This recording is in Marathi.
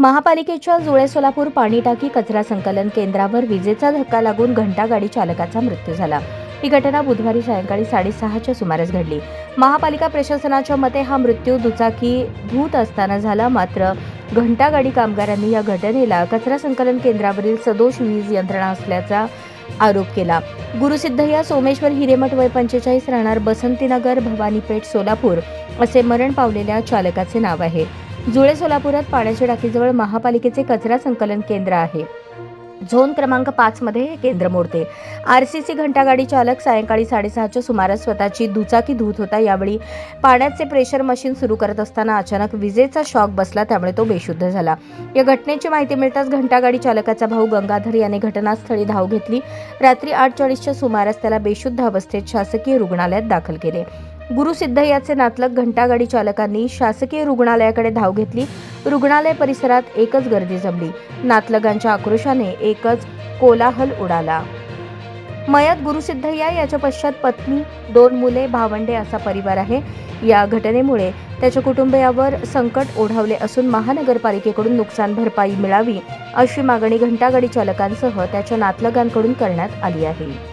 महापालिकेच्या जुळे सोलापूर पाणी टाकी कचरा संकलन केंद्रावर विजेचा धक्का लागून घंटागाडी चालकाचा मृत्यू झाला. ही घटना बुधवारी सायंकाळी साडेसहाच्या सुमारास घडली. महापालिका प्रशासनाच्या मते हा मृत्यू दुचाकी धूत असताना झाला. मात्र घंटागाडी कामगारांनी या घटनेला कचरा संकलन केंद्रावरील सदोष वीज यंत्रणा असल्याचा आरोप केला. गुरुसिद्धय्या सोमेश्वर हिरेमठ वय पंचेचाळीस राहणार बसंतीनगर भवानीपेठ सोलापूर असे मरण पावलेल्या चालकाचे नाव आहे. जुळे सोलापुरात पाण्याच्या टाकीजवळ महापालिकेचे कचरा संकलन केंद्र आहे. झोन क्रमांक पाच मध्ये हे केंद्र मोडते. आरसीसी घंटागाडी चालक सायंकाळी साडेसहाच्या सुमारास स्वतःची दुचाकी धुत होता. यावेळी पाण्याचे प्रेशर मशीन सुरू करत असताना अचानक विजेचा शॉक बसला त्यामुळे तो बेशुद्ध झाला. या घटनेची माहिती मिळताच घंटागाडी चालकाचा भाऊ गंगाधर याने घटनास्थळी धाव घेतली. रात्री आठ चाळीसच्या सुमारास त्याला बेशुद्ध अवस्थेत शासकीय रुग्णालयात दाखल केले. गुरुसिद्ध याचे नातलग घंटागाडी चालकांनी शासकीय रुग्णालयाकडे धाव घेतली. रुग्णालय परिसरात एकच गर्दी जमली. नातलगांच्या आक्रोशाने एकच कोलाहल उडाला. मयत गुरुसिद्धय्या याच्या पश्चात पत्नी दोन मुले भावंडे असा परिवार आहे. या घटनेमुळे त्याच्या कुटुंबियावर संकट ओढावले असून महानगरपालिकेकडून नुकसान भरपाई मिळावी अशी मागणी घंटागाडी चालकांसह त्याच्या नातलगांकडून करण्यात आली आहे.